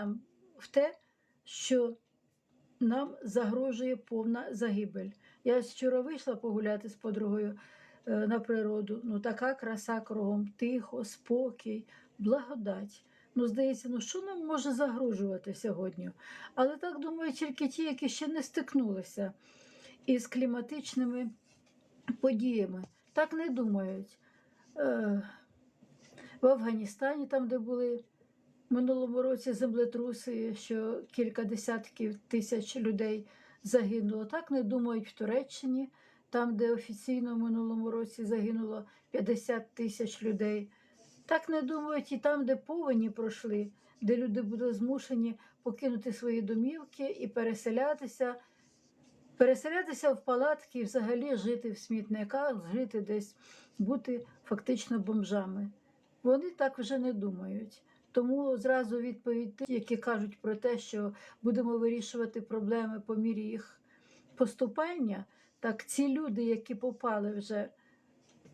нам в те, що нам загрожує повна загибель. Я вчора вийшла погуляти з подругою е, на природу. Ну, така краса кругом, тихо, спокій, благодать. Ну, здається, ну що нам може загрожувати сьогодні? Але так думають тільки ті, які ще не стикнулися із кліматичними подіями. Так не думають. Е, в Афганістані, там, де були минулому році землетруси, що кілька десятків тисяч людей загинуло. Так не думають в Туреччині, там, де офіційно в минулому році загинуло 50 тисяч людей. Так не думають і там, де повені пройшли, де люди були змушені покинути свої домівки і переселятися, переселятися в палатки і взагалі жити в смітниках, жити десь, бути фактично бомжами. Вони так вже не думають. Тому зразу відповідь які кажуть про те, що будемо вирішувати проблеми по мірі їх поступання. Так ці люди, які попали вже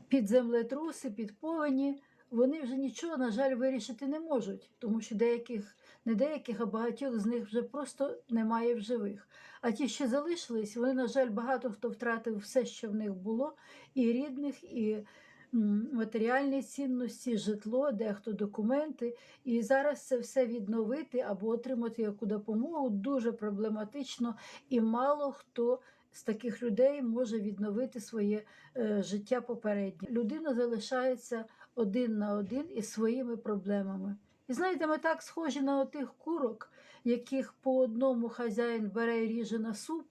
під землетруси, під повені, вони вже нічого, на жаль, вирішити не можуть, тому що деяких, не деяких, а багатьох з них вже просто немає в живих. А ті, що залишились, вони, на жаль, багато хто втратив все, що в них було, і рідних, і матеріальні цінності, житло, дехто документи. І зараз це все відновити або отримати яку допомогу дуже проблематично, і мало хто з таких людей може відновити своє е, життя попереднє. Людина залишається один на один із своїми проблемами. І знаєте, ми так схожі на отих курок, яких по одному хазяїн бере і ріже на суп,